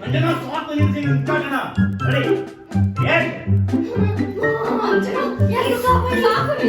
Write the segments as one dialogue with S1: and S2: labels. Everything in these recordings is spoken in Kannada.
S1: ಮಂಜುನಾಥ್ ಸಾಕು ನಿಲ್ಸಿ ಉದ್ಘಾಟನ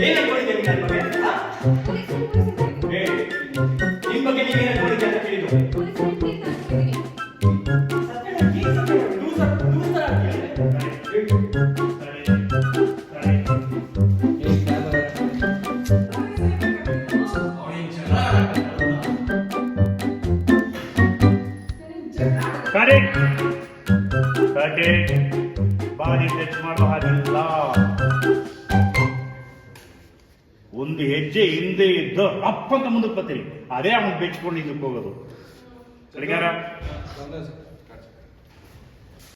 S1: ಏನ್ ಅನ್ಕೊಂಡಿದ್ದೆ ನನ್ನ ಬಗ್ಗೆ ಆ? ಏ, ನಿಮ್ ಬಗ್ಗೆ ನೀವೇನ್ ಅನ್ಕೊಂಡಿದ್ದೆ ಅಂತ ಕೇಳಿದ್ದು ಸತ್ಯ ಈ ಸತ್ಯ ಲೂಸರ್ ಲೂಸರ್ ಕರೆಕ್ಟ್ ಒಂದು ಹೆಜ್ಜೆ ಹಿಂದೆ ಇದ್ದು ಅಪ್ಪಂತ ಮುಂದಕ್ಕೆ ಬರ್ತೀರಿ ಅದೇ ಅವ್ನು ಬೆಚ್ಕೊಂಡು ಇದಕ್ಕೆ ಹೋಗೋದು. ಸರಿಗಾರ?